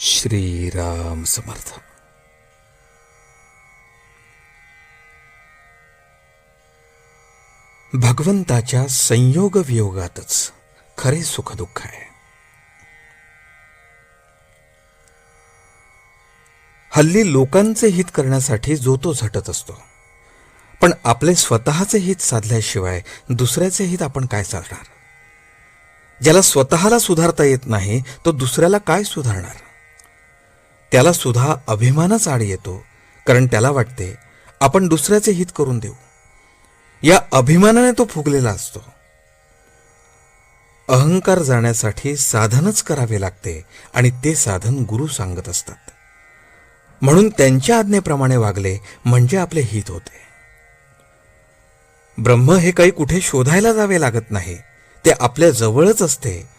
श्रीराम समर्थ. भगवंताच्या संयोग वियोगातच खरे सुखदुःख आहे. हल्ली लोकांचे हित करण्यासाठी जो तो झटत असतो. पण आपले स्वतःचे हित साधल्याशिवाय दुसऱ्याचे हित आपण काय साधणार? ज्याला स्वतःला सुधारता येत नाही तो दुसऱ्याला काय सुधारणार? त्याला सुद्धा अभिमानच आड येतो कारण त्याला वाटते आपण दुसऱ्याचे हित करून देऊ. या अभिमानाने तो फुगलेला असतो. अहंकार जाण्यासाठी साधनच करावे लागते आणि ते साधन गुरु सांगत असतात. म्हणून त्यांच्या आज्ञेप्रमाणे वागले म्हणजे आपले हित होते. ब्रह्म हे काही कुठे शोधायला जावे लागत नाही ते आपल्या जवळच असते